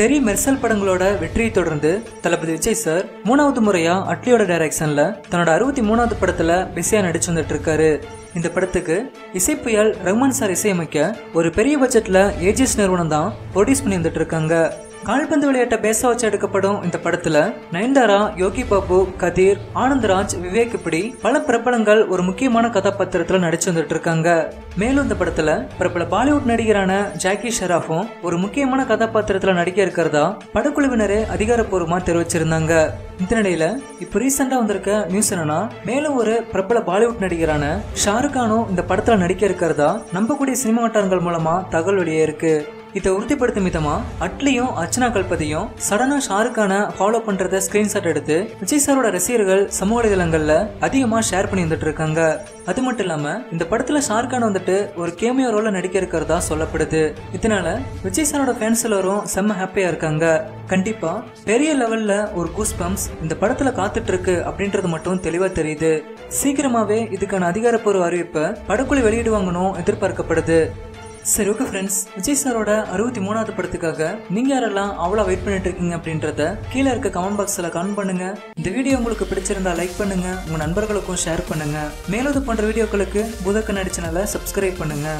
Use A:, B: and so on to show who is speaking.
A: தெரி மெர்சல் படங்களோட வெற்றியை தொடர்ந்து தளபதி விஜய் சார் மூணாவது முறையா அட்லியோட டைரக்ஷன்ல தன்னோட அறுபத்தி மூணாவது படத்துல பிஸியா நடிச்சு வந்துட்டு இருக்காரு. இந்த படத்துக்கு இசைப்புயல் ரஹ்மான் சார் இசையமைக்க ஒரு பெரிய பட்ஜெட்ல ஏஜிஎஸ் நிறுவனம் தான் ப்ரொடியூஸ் பண்ணி வந்துட்டு இருக்காங்க. கால்பந்து விளையாட்டை பேச வச்சு எடுக்கப்படும் இந்த படத்துல நயன்தாரா யோகி பாபு கதிர் ஆனந்த்ராஜ் விவேக் இப்படி பல பிரபலங்கள் ஒரு முக்கியமான கதாபாத்திரத்துல நடிச்சு வந்துட்டு இருக்காங்க. மேலும் இந்த படத்துல பிரபல பாலிவுட் நடிகரான ஜாக்கி ஷெராஃபும் ஒரு முக்கியமான கதாபாத்திரத்துல நடிக்க இருக்கிறதா படக்குழுவினரே அதிகாரப்பூர்வமா தெரிவிச்சிருந்தாங்க. இந்த நிலையில இப்ப ரீசெண்டா வந்திருக்க நியூஸ் என்னன்னா மேலும் ஒரு பிரபல பாலிவுட் நடிகரான ஷாருக் கானும் இந்த படத்துல நடிக்க இருக்கிறதா நம்பக்கூடிய சினிமா வட்டாரங்கள் மூலமா தகவல் வெளியே இருக்கு. இதை உறுதிப்படுத்தும் விதமா அட்லியும் அர்ச்சனா கல்பதியும் சடனா ஷாருக்கான ஃபாலோ பண்றத ஸ்கிரீன்ஷாட் எடுத்து விஜய் சாரோட ரசிகர்கள் சமூக வலைதளங்கள்ல அதிகமா ஷேர் பண்ணி வந்துட்டு இருக்காங்க. அது மட்டும் இல்லாம இந்த படத்துல ஷாருக்கான வந்துட்டு ஒரு கேமியோ ரோல நடிக்க இருக்கிறதா சொல்லப்படுது. இதனால விஜய் சாரோட ஃபேன்ஸ் எல்லாரும் செம்ம ஹாப்பியா இருக்காங்க. கண்டிப்பா பெரிய லெவல்ல ஒரு கூஸ் பம்ப்ஸ் இந்த படத்துல காத்துட்டு இருக்கு அப்படின்றது மட்டும் தெளிவா தெரியுது. சீக்கிரமாவே இதுக்கான அதிகாரப்பூர்வ அறிவிப்பை படக்குழு வெளியிடுவாங்கன்னு எதிர்பார்க்கப்படுது. சரி ஓகே ஃப்ரெண்ட்ஸ் விஜய் சாரோட அறுபத்தி மூணாவது படத்துக்காக நீங்க யாரெல்லாம் அவ்வளோ வெயிட் பண்ணிட்டு இருக்கீங்க அப்படின்றத கீழே இருக்க கமெண்ட் பாக்ஸில் கமெண்ட் பண்ணுங்க. இந்த வீடியோ உங்களுக்கு பிடிச்சிருந்தா லைக் பண்ணுங்க. உங்க நண்பர்களுக்கும் ஷேர் பண்ணுங்க. மேலும் இது போன்ற வீடியோக்களுக்கு புத கண்ணாடி சேனலை சப்ஸ்கிரைப் பண்ணுங்க.